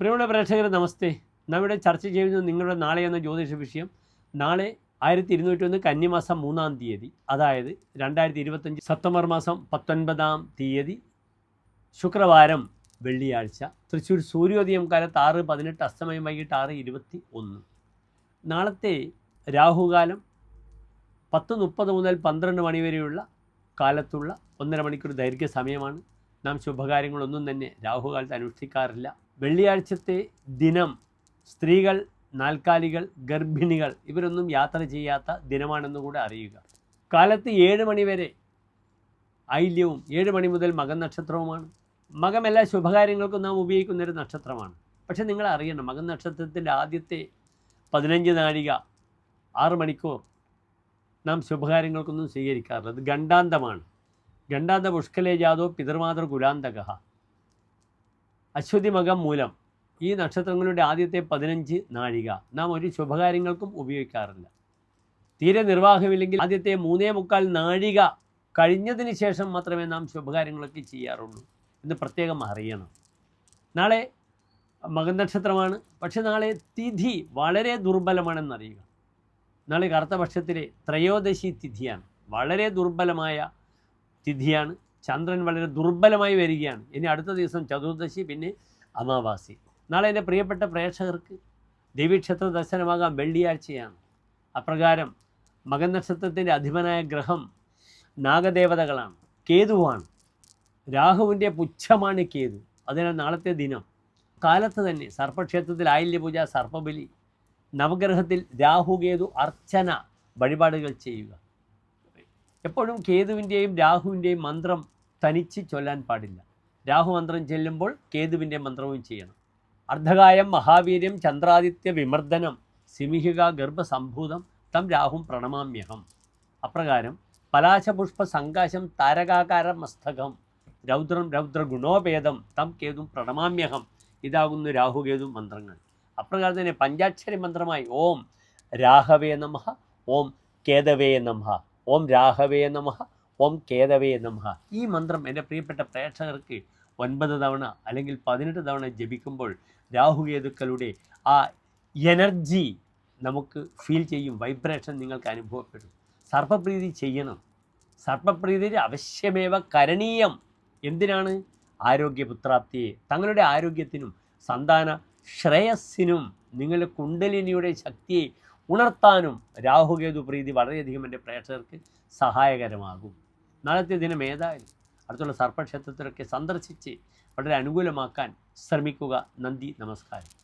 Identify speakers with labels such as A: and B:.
A: പ്രിയമുള്ള പ്രേക്ഷകരെ നമസ്തേ. നാം ഇവിടെ ചർച്ച ചെയ്യുന്നത് നിങ്ങളുടെ നാളെ എന്ന ജ്യോതിഷ വിഷയം. നാളെ ആയിരത്തി ഇരുന്നൂറ്റൊന്ന് കന്നിമാസം മൂന്നാം തീയതി അതായത് രണ്ടായിരത്തി ഇരുപത്തഞ്ച് സെപ്റ്റംബർ മാസം പത്തൊൻപതാം തീയതി ശുക്രവാരം വെള്ളിയാഴ്ച തൃശ്ശൂർ സൂര്യോദയം കാലത്ത് ആറ് പതിനെട്ട് അസ്തമയം വൈകിട്ട് ആറ് ഇരുപത്തി ഒന്ന് നാളത്തെ രാഹുകാലം പത്ത് മുപ്പത് മുതൽ പന്ത്രണ്ട് മണി വരെയുള്ള കാലത്തുള്ള ഒന്നര മണിക്കൂർ ദൈർഘ്യ സമയമാണ്. നാം ശുഭകാര്യങ്ങളൊന്നും തന്നെ രാഹുകാലത്ത് അനുഷ്ഠിക്കാറില്ല. വെള്ളിയാഴ്ചത്തെ ദിനം സ്ത്രീകൾ നാൽക്കാലികൾ ഗർഭിണികൾ ഇവരൊന്നും യാത്ര ചെയ്യാത്ത ദിനമാണെന്ന് കൂടെ അറിയുക. കാലത്ത് ഏഴ് മണിവരെ ഐല്യവും ഏഴ് മണി മുതൽ മകൻ നക്ഷത്രവുമാണ്. മകം എല്ലാ ശുഭകാര്യങ്ങൾക്കും നാം ഉപയോഗിക്കുന്ന ഒരു നക്ഷത്രമാണ്. പക്ഷേ നിങ്ങൾ അറിയണം മകൻ നക്ഷത്രത്തിന്റെ ആദ്യത്തെ പതിനഞ്ച് നാഴിക ആറ് മണിക്കൂർ നാം ശുഭകാര്യങ്ങൾക്കൊന്നും സ്വീകരിക്കാറില്ല. അത് ഗണ്ടാന്തമാണ് ഗണ്ടാന്ത പുഷ്കലേ ജാതോ പിതൃമാതൃ കുലാന്തക. അശ്വതി മകം മൂലം ഈ നക്ഷത്രങ്ങളുടെ ആദ്യത്തെ പതിനഞ്ച് നാഴിക. നാം ഒരു ശുഭകാര്യങ്ങൾക്കും ഉപയോഗിക്കാറില്ല. തീരെ നിർവാഹമില്ലെങ്കിൽ ആദ്യത്തെ മൂന്നേ മുക്കാൽ നാഴിക കഴിഞ്ഞതിന് ശേഷം മാത്രമേ നാം ശുഭകാര്യങ്ങളൊക്കെ ചെയ്യാറുള്ളൂ എന്ന് പ്രത്യേകം അറിയണം. നാളെ മകനക്ഷത്രമാണ് പക്ഷെ നാളെ തിഥി വളരെ ദുർബലമാണെന്നറിയുക. നാളെ കറുത്തപക്ഷത്തിലെ ത്രയോദശി തിഥിയാണ്. വളരെ ദുർബലമായ തിഥിയാണ്. ചന്ദ്രൻ വളരെ ദുർബലമായി വരികയാണ്. ഇനി അടുത്ത ദിവസം ചതുർദശി പിന്നെ അമാവാസി. നാളെ എന്റെ പ്രിയപ്പെട്ട പ്രേക്ഷകർക്ക് ദേവീക്ഷേത്ര ദർശനമാകാൻ വെള്ളിയാഴ്ചയാണ്. അപ്രകാരം മകൻ നക്ഷത്രത്തിന്റെ അധിപനായ ഗ്രഹം നാഗദേവതകളാണ്. കേതുവാണ്. രാഹുവിന്റെ പുച്ഛമാണ് കേതു. അതിനാൽ നാളത്തെ ദിനം കാലത്ത് തന്നെ സർപ്പക്ഷേത്രത്തിൽ ആയില്യപൂജ സർപ്പബലി നവഗ്രഹത്തിൽ രാഹുകേതു അർച്ചന വഴിപാടുകൾ ചെയ്യുക. എപ്പോഴും കേതുവിന്റെയും രാഹുവിന്റെയും മന്ത്രം തനിച്ച് ചൊല്ലാൻ പാടില്ല. രാഹു മന്ത്രം ചെല്ലുമ്പോൾ കേതുവിന്റെ മന്ത്രവും ചെയ്യണം. അർദ്ധകായം മഹാവീര്യം ചന്ദ്രാദിത്യ വിമർദ്ദനം സിമിഹിക ഗർഭസംഭൂതം തം രാഹും പ്രണമാമ്യഹം. അപ്രകാരം പലാശപുഷ്പ സങ്കാശം താരകാകാര മസ്തകം രൗദ്രം രൗദ്ര ഗുണോപേതം തം കേതും പ്രണമാമ്യഹം. ഇതാകുന്നു രാഹുകേതു മന്ത്രങ്ങൾ. അപ്രകാരം തന്നെ പഞ്ചാക്ഷരി മന്ത്രമായി ഓം രാഹവേ നമഃ ഓം കേതവേ നമഃ ഓം രാഘവേ നമ ഓം കേതവേ നമ. ഈ മന്ത്രം എന്റെ പ്രിയപ്പെട്ട പ്രേക്ഷകർക്ക് ഒൻപത് തവണ അല്ലെങ്കിൽ പതിനെട്ട് തവണ ജപിക്കുമ്പോൾ രാഹുകേതുക്കളുടെ ആ എനർജി നമുക്ക് ഫീൽ ചെയ്യും വൈബ്രേഷൻ നിങ്ങൾക്ക് അനുഭവപ്പെടും. സർപ്പപ്രീതി ചെയ്യണം. സർപ്പപ്രീതി അവശ്യമേവ കരണീയം. എന്തിനാണ്? ആരോഗ്യപുത്രാപ്തിയെ. തങ്ങളുടെ ആരോഗ്യത്തിനും സന്താന ശ്രേയസ്സിനും നിങ്ങളുടെ കുണ്ടലിനിയുടെ ശക്തിയെ ഉണർത്താനും രാഹുകേതു പ്രീതി വളരെയധികം എന്റെ പ്രേക്ഷകർക്ക് സഹായകരമാകും. നാളത്തെ ദിനം ഏതായാലും അടുത്തുള്ള സർപ്പക്ഷേത്രത്തിലൊക്കെ സന്ദർശിച്ച് വളരെ അനുകൂലമാക്കാൻ ശ്രമിക്കുക. നന്ദി നമസ്കാരം.